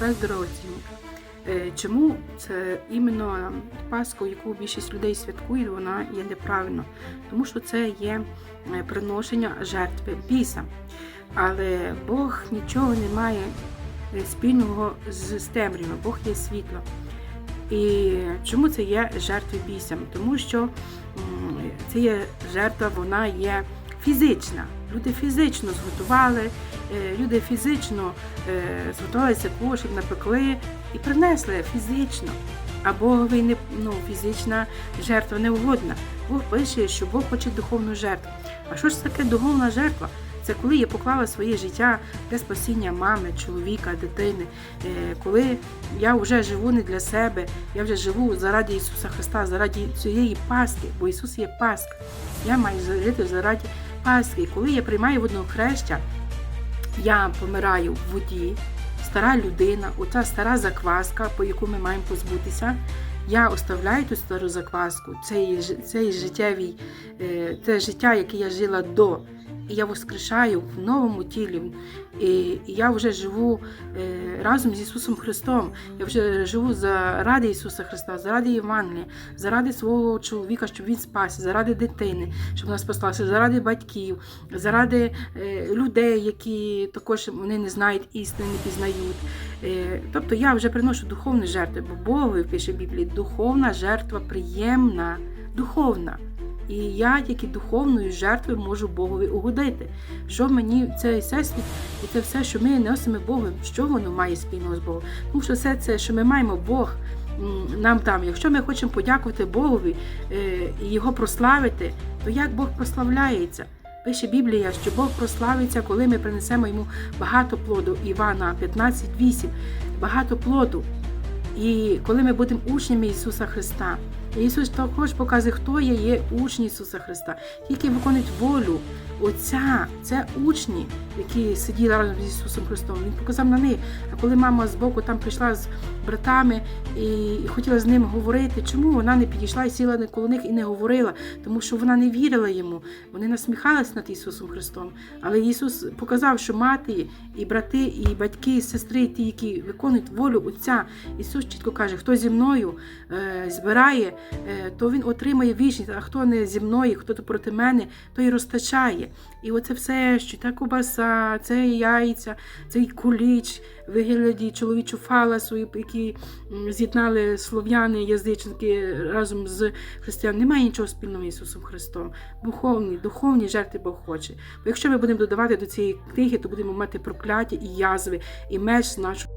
якраз дорогоцінні. Е, Чому це іменно Пасху, яку більшість людей святкує, вона є неправильно? Тому що це є е, приношення жертви біса. Але Бог нічого не має е, спільного з темрявою, Бог є світло. І чому це є жертви бісам? Тому що це є жертва, вона є фізична. Люди фізично зготували, е, люди фізично е, зготувалися кошик, напекли і принесли фізично. А Богові не ну, фізична жертва не угодна. Бог пише, що Бог хоче духовну жертву. А що ж таке духовна жертва? Це коли я поклала своє життя для спасіння мами, чоловіка, дитини, Е, коли я вже живу не для себе, я вже живу заради Ісуса Христа, заради цієї Пасхи, бо Ісус є Пасха. Я маю жити заради Пасхи. Коли я приймаю водохреща, я помираю в воді, стара людина, оця стара закваска, по яку ми маємо позбутися. Я оставляю ту стару закваску, цей, цей життєвий, це життя, яке я жила до. Я воскрешаю в новому тілі. І я вже живу е, разом з Ісусом Христом. Я вже живу заради Ісуса Христа, заради Євангелія, заради свого чоловіка, щоб він спасся, заради дитини, щоб вона спаслася, заради батьків, заради е, людей, які також вони не знають істини, не пізнають. Е, тобто я вже приношу духовні жертви, бо Богові пише Біблії, духовна жертва приємна, духовна. І я тільки духовною жертвою можу Богові угодити. Що мені цей всесвіт і це все, що ми носимо Богу, що воно має спільного з Богом? Тому що все це, що ми маємо Бог нам там. Якщо ми хочемо подякувати Богові е, і його прославити, то як Бог прославляється? Пише Біблія, що Бог прославиться, коли ми принесемо йому багато плоду. Івана 15.8. Багато плоду. І коли ми будемо учнями Ісуса Христа, Ісус також показує, хто є, є учні Ісуса Христа, які виконують волю Отця. Це учні, які сиділи разом з Ісусом Христом. Він показав на них. А коли мама з боку там прийшла з братами і хотіла з ним говорити, чому вона не підійшла і сіла коло них і не говорила? Тому що вона не вірила йому. Вони насміхалися над Ісусом Христом. Але Ісус показав, що мати, і брати, і батьки, і сестри, ті, які виконують волю Отця. Ісус чітко каже, хто зі мною е, збирає, е, то він отримає вічність, а хто не зі мною, хто проти мене, то й розтачає. І оце все, що та кубаса, це яйця, цей куліч, вигляді чоловічу фаласу, які з'єднали слов'яни, язичники разом з християн, Немає нічого спільного Ісусом Христом. Духовні, духовні жертви Бог хоче. Бо якщо ми будемо додавати до цієї книги, то будемо мати прокляття і язви, і меч нашого.